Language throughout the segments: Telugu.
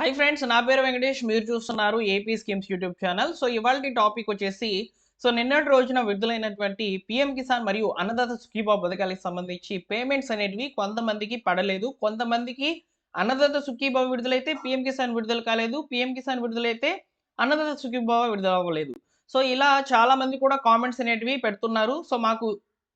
హాయ్ ఫ్రెండ్స్ నా పేరు వెంకటేష్. మీరు చూస్తున్నారు AP schemes YouTube channel so ఇవాళ టాపిక్ వచ్చేసి సో నిన్నటి రోజున విడుదలైనటువంటి పిఎం కిసాన్ మరియు అన్నదాత సుఖీబాబు పథకాలకు సంబంధించి పేమెంట్స్ అనేటివి కొంతమందికి పడలేదు. కొంతమందికి అన్నదాత సుఖీబాబు విడుదలైతే పిఎం కిసాన్ విడుదల కాలేదు. పిఎం కిసాన్ విడుదలైతే అన్నదాత సుఖీభావ విడుదల అవ్వలేదు. సో ఇలా చాలామంది కూడా కామెంట్స్ అనేటివి పెడుతున్నారు. సో మాకు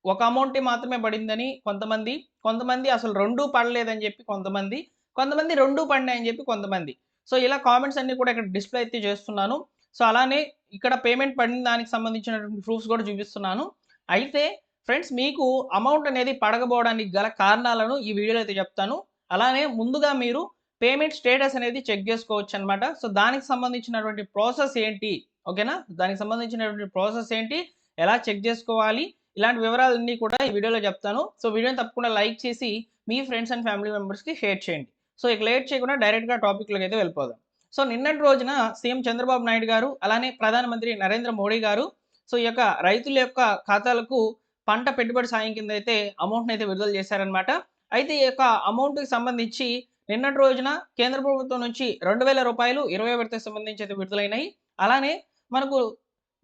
ఒక అమౌంట్ మాత్రమే పడిందని కొంతమంది కొంతమంది అసలు రెండు పడలేదని చెప్పి కొంతమంది కొంతమంది రెండు పడినాయని చెప్పి కొంతమంది. సో ఇలా కామెంట్స్ అన్ని కూడా ఇక్కడ డిస్ప్లే అయితే చేస్తున్నాను. సో అలానే ఇక్కడ పేమెంట్ పడిన దానికి సంబంధించినటువంటి ప్రూఫ్స్ కూడా చూపిస్తున్నాను. అయితే ఫ్రెండ్స్ మీకు అమౌంట్ అనేది పడకపోవడానికి గల కారణాలను ఈ వీడియోలో అయితే చెప్తాను. అలానే ముందుగా మీరు పేమెంట్ స్టేటస్ అనేది చెక్ చేసుకోవచ్చు అనమాట సో దానికి సంబంధించినటువంటి ప్రాసెస్ ఏంటి? ఓకేనా దానికి సంబంధించినటువంటి ప్రాసెస్ ఏంటి? ఎలా చెక్ చేసుకోవాలి? ఇలాంటి వివరాలన్నీ కూడా ఈ వీడియోలో చెప్తాను. సో వీడియోని తప్పకుండా లైక్ చేసి మీ ఫ్రెండ్స్ అండ్ ఫ్యామిలీ మెంబర్స్కి షేర్ చేయండి. సో ఇక లేట్ చేయకుండా డైరెక్ట్గా టాపిక్లోకి అయితే వెళ్ళిపోదాం. సో నిన్నటి రోజున సీఎం చంద్రబాబు నాయుడు గారు అలానే ప్రధానమంత్రి నరేంద్ర మోడీ గారు సో ఈ యొక్క రైతుల యొక్క ఖాతాలకు పంట పెట్టుబడి సాయం కింద అయితే అమౌంట్ని అయితే విడుదల చేశారనమాట అయితే ఈ యొక్క అమౌంట్కి సంబంధించి నిన్నటి రోజున కేంద్ర ప్రభుత్వం నుంచి రెండు వేల రూపాయలు ఇరవై విడతకు సంబంధించి అయితే విడుదలైనాయి. అలానే మనకు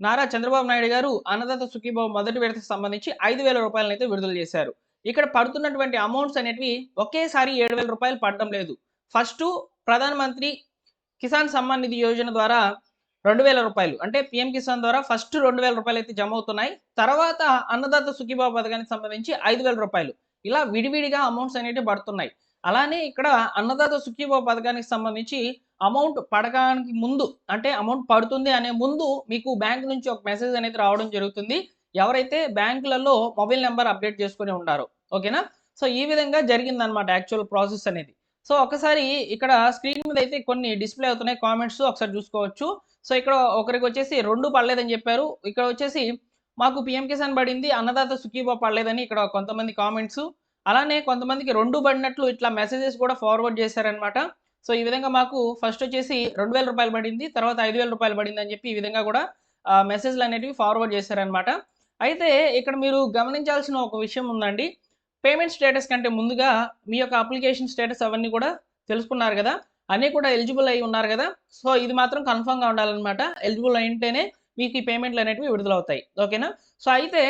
నారా చంద్రబాబు నాయుడు గారు అన్నదాత సుఖీబాబు మొదటి విడతకు సంబంధించి ఐదు వేల రూపాయలను అయితే విడుదల చేశారు. ఇక్కడ పడుతున్నటువంటి అమౌంట్స్ అనేటివి ఒకేసారి ఏడు వేల రూపాయలు పడడం లేదు. ఫస్ట్ ప్రధానమంత్రి కిసాన్ సమ్మాన్ నిధి యోజన ద్వారా రెండు వేల రూపాయలు. అంటే పిఎం కిసాన్ ద్వారా ఫస్ట్ రెండు వేల రూపాయలు అయితే జమ అవుతున్నాయి. తర్వాత అన్నదాత సుఖీబాబు పథకానికి సంబంధించి ఐదు వేల రూపాయలు. ఇలా విడివిడిగా అమౌంట్స్ అనేవి పడుతున్నాయి. అలానే ఇక్కడ అన్నదాత సుఖీబాబు పథకానికి సంబంధించి అమౌంట్ పడకానికి ముందు అంటే అమౌంట్ పడుతుంది అనే ముందు మీకు బ్యాంక్ నుంచి ఒక మెసేజ్ అనేది రావడం జరుగుతుంది. ఎవరైతే బ్యాంకులలో మొబైల్ నెంబర్ అప్డేట్ చేసుకుని ఉంటారో ఓకేనా? సో ఈ విధంగా జరిగిందనమాట యాక్చువల్ ప్రాసెస్ అనేది. సో ఒకసారి ఇక్కడ స్క్రీన్ మీద అయితే కొన్ని డిస్ప్లే అవుతున్నాయి కామెంట్స్ ఒకసారి చూసుకోవచ్చు. సో ఇక్కడ ఒకరికి వచ్చేసి రెండు పడలేదని చెప్పారు. ఇక్కడ వచ్చేసి మాకు పిఎం కిసాన్ పడింది అన్నదాత సుఖీబా పడలేదని ఇక్కడ కొంతమంది కామెంట్స్ అలానే కొంతమందికి రెండు పడినట్లు ఇట్లా మెసేజెస్ కూడా ఫార్వర్డ్ చేశారనమాట సో ఈ విధంగా మాకు ఫస్ట్ వచ్చేసి రెండు వేల రూపాయలు పడింది తర్వాత ఐదు వేల రూపాయలు పడింది అని చెప్పి ఈ విధంగా కూడా మెసేజ్లు అనేటివి ఫార్వర్డ్ చేశారనమాట అయితే ఇక్కడ మీరు గమనించాల్సిన ఒక విషయం ఉందండి. పేమెంట్ స్టేటస్ కంటే ముందుగా మీ యొక్క అప్లికేషన్ స్టేటస్ అవన్నీ కూడా తెలుసుకున్నారు కదా. అన్నీ కూడా ఎలిజిబుల్ అయి ఉన్నారు కదా. సో ఇది మాత్రం కన్ఫామ్గా ఉండాలన్నమాట. ఎలిజిబుల్ అయింటేనే మీకు ఈ పేమెంట్లు అనేటివి విడుదలవుతాయి. ఓకేనా? సో అయితే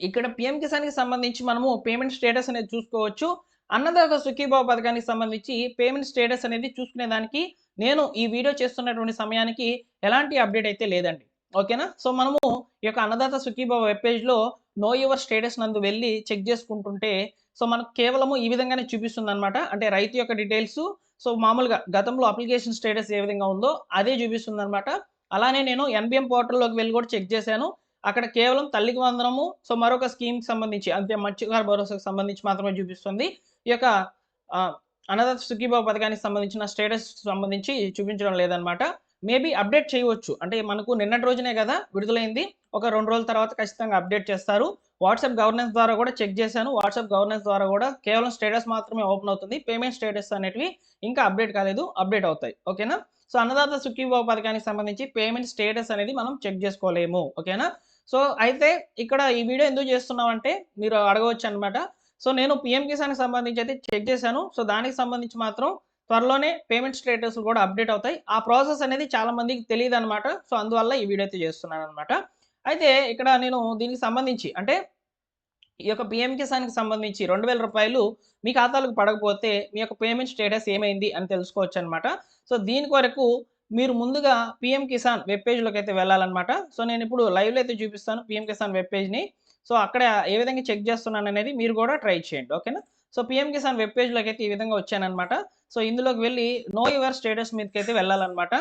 ఇక్కడ పిఎం కిసాన్కి సంబంధించి మనము పేమెంట్ స్టేటస్ అనేది చూసుకోవచ్చు. అన్నదాత సుఖీబాబు పథకానికి సంబంధించి పేమెంట్ స్టేటస్ అనేది చూసుకునే దానికి నేను ఈ వీడియో చేస్తున్నటువంటి సమయానికి ఎలాంటి అప్డేట్ అయితే లేదండి. ఓకేనా? సో మనము ఈ యొక్క అన్నదాత సుఖీభావ వెబ్ పేజ్లో నో యువర్ స్టేటస్ నందు వెళ్ళి చెక్ చేసుకుంటుంటే సో మనకు కేవలము ఈ విధంగానే చూపిస్తుంది అనమాట అంటే రైతు యొక్క డీటెయిల్స్ సో మామూలుగా గతంలో అప్లికేషన్ స్టేటస్ ఏ విధంగా ఉందో అదే చూపిస్తుంది అనమాట అలానే నేను ఎన్బిఎం పోర్టల్లోకి వెళ్ళి కూడా చెక్ చేశాను. అక్కడ కేవలం తల్లికి వందనము సో మరొక స్కీమ్కి సంబంధించి అంతే మత్స్యకార భరోసాకు సంబంధించి మాత్రమే చూపిస్తుంది. ఈ యొక్క అన్నదాత సుఖీబాబు పథకానికి సంబంధించిన స్టేటస్ సంబంధించి చూపించడం లేదనమాట మేబీ అప్డేట్ చేయవచ్చు. అంటే మనకు నిన్నటి రోజునే కదా విడుదలైంది. ఒక రెండు రోజుల తర్వాత ఖచ్చితంగా అప్డేట్ చేస్తారు. వాట్సాప్ గవర్నెన్స్ ద్వారా కూడా చెక్ చేశాను. వాట్సాప్ గవర్నెన్స్ ద్వారా కూడా కేవలం స్టేటస్ మాత్రమే ఓపెన్ అవుతుంది. పేమెంట్ స్టేటస్ అనేటివి ఇంకా అప్డేట్ కాలేదు. అప్డేట్ అవుతాయి. ఓకేనా? సో అన్నదాత సుఖీభావ పథకానికి సంబంధించి పేమెంట్ స్టేటస్ అనేది మనం చెక్ చేసుకోలేము. ఓకేనా? సో అయితే ఇక్కడ ఈ వీడియో ఎందుకు చేస్తున్నాం అంటే మీరు అడగవచ్చు అనమాట సో నేను పిఎం కిసాన్కి సంబంధించి అయితే చెక్ చేశాను. సో దానికి సంబంధించి మాత్రం త్వరలోనే పేమెంట్ స్టేటస్ కూడా అప్డేట్ అవుతాయి. ఆ ప్రాసెస్ అనేది చాలా మందికి తెలియదు అనమాట సో అందువల్ల ఈ వీడియో అయితే చేస్తున్నాను అనమాట అయితే ఇక్కడ నేను దీనికి సంబంధించి అంటే ఈ యొక్క పిఎం కిసాన్కి సంబంధించి రెండు వేల రూపాయలు మీ ఖాతాలకు పడకపోతే మీ యొక్క పేమెంట్ స్టేటస్ ఏమైంది అని తెలుసుకోవచ్చు అనమాట సో దీని కొరకు మీరు ముందుగా పిఎం కిసాన్ వెబ్ పేజ్లోకి అయితే వెళ్ళాలన్నమాట. సో నేను ఇప్పుడు లైవ్లో అయితే చూపిస్తాను పిఎం కిసాన్ వెబ్ పేజ్ని సో అక్కడ ఏ విధంగా చెక్ చేస్తున్నాను అనేది మీరు కూడా ట్రై చేయండి. ఓకేనా సో పిఎం కిసాన్ వెబ్ పేజ్లోకి అయితే ఈ విధంగా వచ్చానమాట సో ఇందులోకి వెళ్ళి నో యువర్ స్టేటస్ మీదకి అయితే వెళ్ళాలన్నమాట.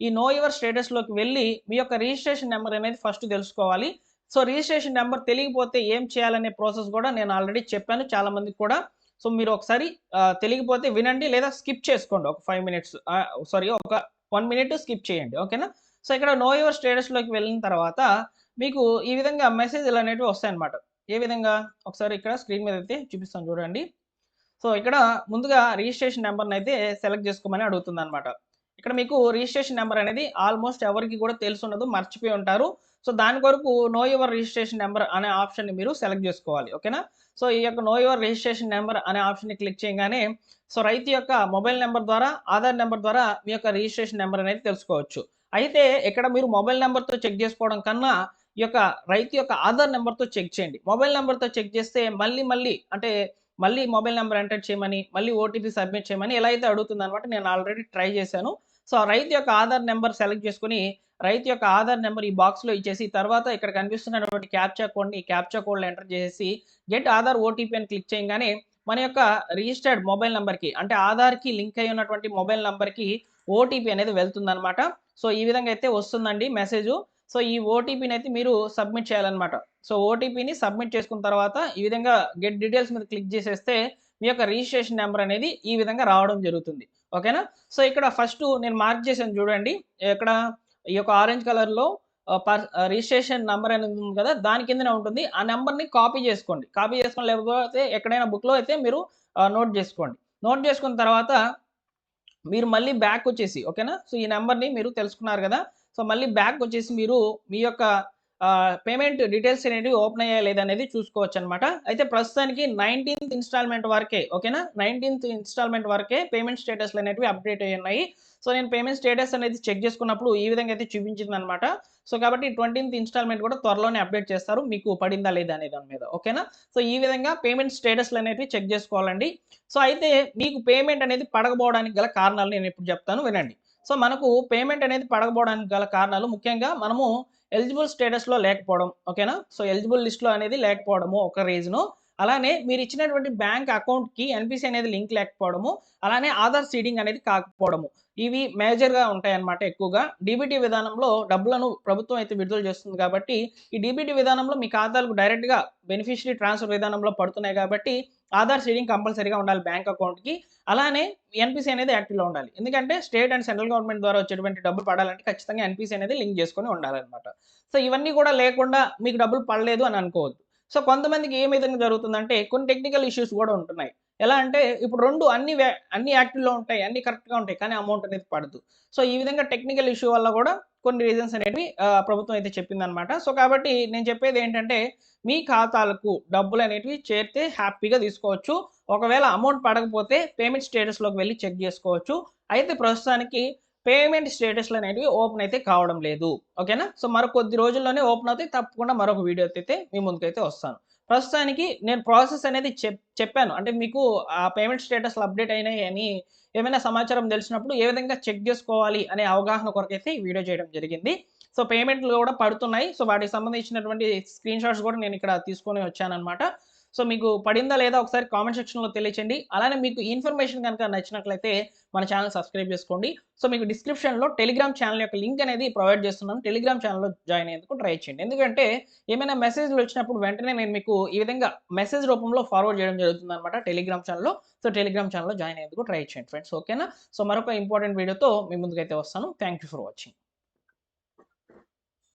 ఈ నో యువర్ స్టేటస్లోకి వెళ్ళి మీ యొక్క రిజిస్ట్రేషన్ నెంబర్ అనేది ఫస్ట్ తెలుసుకోవాలి. సో రిజిస్ట్రేషన్ నెంబర్ తెలియకపోతే ఏం చేయాలనే ప్రాసెస్ కూడా నేను ఆల్రెడీ చెప్పాను చాలా మందికి కూడా. సో మీరు ఒకసారి తెలియకపోతే వినండి లేదా స్కిప్ చేసుకోండి. ఒక ఫైవ్ మినిట్స్ సారీ ఒక వన్ మినిట్ స్కిప్ చేయండి. ఓకేనా సో ఇక్కడ నో యువర్ స్టేటస్లోకి వెళ్ళిన తర్వాత మీకు ఈ విధంగా మెసేజ్లు అనేవి వస్తాయన్నమాట. ఏ విధంగా? ఒకసారి ఇక్కడ స్క్రీన్ మీద అయితే చూపిస్తాను చూడండి. సో ఇక్కడ ముందుగా రిజిస్ట్రేషన్ నెంబర్ని అయితే సెలెక్ట్ చేసుకోమని అడుగుతుంది అనమాట ఇక్కడ మీకు రిజిస్ట్రేషన్ నెంబర్ అనేది ఆల్మోస్ట్ ఎవరికి కూడా తెలిసి ఉండదు మర్చిపోయి ఉంటారు. సో దాని కొరకు నో యువర్ రిజిస్ట్రేషన్ నెంబర్ అనే ఆప్షన్ని మీరు సెలెక్ట్ చేసుకోవాలి. ఓకేనా? సో ఈ యొక్క నో యువర్ రిజిస్ట్రేషన్ నెంబర్ అనే ఆప్షన్ని క్లిక్ చేయగానే సో రైతు యొక్క మొబైల్ నెంబర్ ద్వారా ఆధార్ నెంబర్ ద్వారా మీ యొక్క రిజిస్ట్రేషన్ నెంబర్ అనేది తెలుసుకోవచ్చు. అయితే ఇక్కడ మీరు మొబైల్ నెంబర్తో చెక్ చేసుకోవడం కన్నా ఈ యొక్క రైతు యొక్క ఆధార్ నెంబర్తో చెక్ చేయండి. మొబైల్ నెంబర్తో చెక్ చేస్తే మళ్ళీ మళ్ళీ అంటే మళ్ళీ మొబైల్ నెంబర్ ఎంటర్ చేయమని మళ్ళీ ఓటీపీ సబ్మిట్ చేయమని ఎలా అయితే అడుగుతుంది అనమాట నేను ఆల్రెడీ ట్రై చేశాను. సో రైతు యొక్క ఆధార్ నెంబర్ సెలెక్ట్ చేసుకుని రైతు యొక్క ఆధార్ నెంబర్ ఈ బాక్స్లో ఇచ్చేసి తర్వాత ఇక్కడ కనిపిస్తున్నటువంటి క్యాప్చా కోడ్ని ఈ క్యాప్చా కోడ్లో ఎంటర్ చేసి గెట్ ఆధార్ ఓటీపీ అని క్లిక్ చేయగానే మన యొక్క రిజిస్టర్డ్ మొబైల్ నెంబర్కి అంటే ఆధార్కి లింక్ అయి ఉన్నటువంటి మొబైల్ నెంబర్కి ఓటీపీ అనేది వెళ్తుందనమాట సో ఈ విధంగా అయితే వస్తుందండి మెసేజ్. సో ఈ ఓటీపీని అయితే మీరు సబ్మిట్ చేయాలన్నమాట. సో ఓటీపీని సబ్మిట్ చేసుకున్న తర్వాత ఈ విధంగా గెట్ డీటెయిల్స్ మీద క్లిక్ చేసేస్తే మీ యొక్క రిజిస్ట్రేషన్ నెంబర్ అనేది ఈ విధంగా రావడం జరుగుతుంది. ఓకేనా? సో ఇక్కడ ఫస్ట్ నేను మార్క్ చేశాను చూడండి. ఇక్కడ ఈ యొక్క ఆరెంజ్ కలర్లో రిజిస్ట్రేషన్ నెంబర్ అనేది ఉంది కదా దాని కిందనే ఉంటుంది. ఆ నెంబర్ని కాపీ చేసుకోండి. కాపీ చేసుకోండి లేకపోతే ఎక్కడైనా బుక్లో అయితే మీరు నోట్ చేసుకోండి. నోట్ చేసుకున్న తర్వాత మీరు మళ్ళీ బ్యాక్ వచ్చేసి ఓకేనా? సో ఈ నెంబర్ని మీరు తెలుసుకున్నారు కదా సో మళ్ళీ బ్యాక్ వచ్చేసి మీరు మీ యొక్క పేమెంట్ డీటెయిల్స్ అనేవి ఓపెన్ అయ్యా లేదనేది చూసుకోవచ్చు అనమాట అయితే ప్రస్తుతానికి నైన్టీన్త్ ఇన్స్టాల్మెంట్ వరకే ఓకేనా? నైన్టీన్త్ ఇన్స్టాల్మెంట్ వరకే పేమెంట్ స్టేటస్లు అనేవి అప్డేట్ అయ్యి ఉన్నాయి. సో నేను పేమెంట్ స్టేటస్ అనేది చెక్ చేసుకున్నప్పుడు ఈ విధంగా అయితే చూపించింది అనమాట సో కాబట్టి ట్వంటీన్త్ ఇన్స్టాల్మెంట్ కూడా త్వరలోనే అప్డేట్ చేస్తారు. మీకు పడిందా లేదా అనే దాని మీద ఓకేనా? సో ఈ విధంగా పేమెంట్ స్టేటస్లు అనేవి చెక్ చేసుకోవాలండి. సో అయితే మీకు పేమెంట్ అనేది పడకపోవడానికి గల కారణాలు నేను ఇప్పుడు చెప్తాను. వినండి. సో మనకు పేమెంట్ అనేది పడకపోవడానికి గల కారణాలు ముఖ్యంగా మనము ఎలిజిబుల్ స్టేటస్లో లేకపోవడం ఓకేనా సో ఎలిజిబుల్ లిస్ట్లో అనేది లేకపోవడము ఒక రీజను అలానే మీరు ఇచ్చినటువంటి బ్యాంక్ అకౌంట్కి ఎన్పిసి అనేది లింక్ లేకపోవడము అలానే ఆధార్ సీడింగ్ అనేది కాకపోవడము. ఇవి మేజర్గా ఉంటాయన్నమాట ఎక్కువగా. డీబీటీ విధానంలో డబ్బులను ప్రభుత్వం అయితే విడుదల చేస్తుంది కాబట్టి ఈ డీబీటీ విధానంలో మీ ఖాతాలకు డైరెక్ట్గా బెనిఫిషరీ ట్రాన్స్ఫర్ విధానంలో పడుతున్నాయి కాబట్టి ఆధార్ సీడింగ్ కంపల్సరీగా ఉండాలి బ్యాంక్ అకౌంట్కి. అలానే ఎన్పిసి అనేది యాక్టివ్లో ఉండాలి. ఎందుకంటే స్టేట్ అండ్ సెంట్రల్ గవర్నమెంట్ ద్వారా వచ్చేటువంటి డబ్బులు పడాలంటే ఖచ్చితంగా ఎన్పిసి అనేది లింక్ చేసుకొని ఉండాలన్నమాట. సో ఇవన్నీ కూడా లేకుండా మీకు డబ్బులు పడలేదు అని అనుకోవద్దు. సో కొంతమందికి ఏ విధంగా జరుగుతుందంటే కొన్ని టెక్నికల్ ఇష్యూస్ కూడా ఉంటున్నాయి. ఎలా అంటే ఇప్పుడు రెండు అన్ని అన్ని యాక్టివ్లో ఉంటాయి అన్ని కరెక్ట్గా ఉంటాయి కానీ అమౌంట్ అనేది పడదు. సో ఈ విధంగా టెక్నికల్ ఇష్యూ వల్ల కూడా కొన్ని రీజన్స్ అనేవి ప్రభుత్వం అయితే చెప్పిందనమాట సో కాబట్టి నేను చెప్పేది ఏంటంటే మీ ఖాతాలకు డబ్బులు అనేటివి చేరితే హ్యాపీగా తీసుకోవచ్చు. ఒకవేళ అమౌంట్ పడకపోతే పేమెంట్ స్టేటస్లోకి వెళ్ళి చెక్ చేసుకోవచ్చు. అయితే ప్రస్తుతానికి పేమెంట్ స్టేటస్లు అనేవి ఓపెన్ అయితే కావడం లేదు. ఓకేనా? సో మరో కొద్ది రోజుల్లోనే ఓపెన్ అవుతాయి. తప్పకుండా మరొక వీడియో అయితే మీ ముందుకైతే వస్తాను. ప్రస్తుతానికి నేను ప్రాసెస్ అనేది చెప్ చెప్పాను. అంటే మీకు ఆ పేమెంట్ స్టేటస్లు అప్డేట్ అయినాయి అని ఏమైనా సమాచారం తెలిసినప్పుడు ఏ విధంగా చెక్ చేసుకోవాలి అనే అవగాహన కొరకైతే ఈ వీడియో చేయడం జరిగింది. సో పేమెంట్లు కూడా పడుతున్నాయి. సో వాటికి సంబంధించినటువంటి స్క్రీన్ షాట్స్ కూడా నేను ఇక్కడ తీసుకొని వచ్చానమాట సో మీకు పడిందా లేదా ఒకసారి కామెంట్ సెక్షన్లో తెలియచండి అలానే మీకు ఇన్ఫర్మేషన్ కనుక నచ్చినట్లయితే మన ఛానల్ సబ్స్క్రైబ్ చేసుకోండి. సో మీకు డిస్క్రిప్షన్లో టెలిగ్రామ్ ఛానల్ యొక్క లింక్ అనేది ప్రొవైడ్ చేస్తున్నాను. టెలిగ్రామ్ ఛానల్లో జాయిన్ అయ్యేందుకు ట్రై చేయండి. ఎందుకంటే ఏమైనా మెసేజ్లు వచ్చినప్పుడు వెంటనే నేను మీకు ఈ విధంగా మెసేజ్ రూపంలో ఫార్వర్డ్ చేయడం జరుగుతుంది అనమాట టెలిగ్రామ్ ఛానల్లో సో టెలిగ్రామ్ ఛానల్లో జాయిన్ అయ్యేందుకు ట్రై చేయండి ఫ్రెండ్స్ ఓకేనా సో మరొక ఇంపార్టెంట్ వీడియోతో మీ ముందుకైతే వస్తాను. Thank you for watching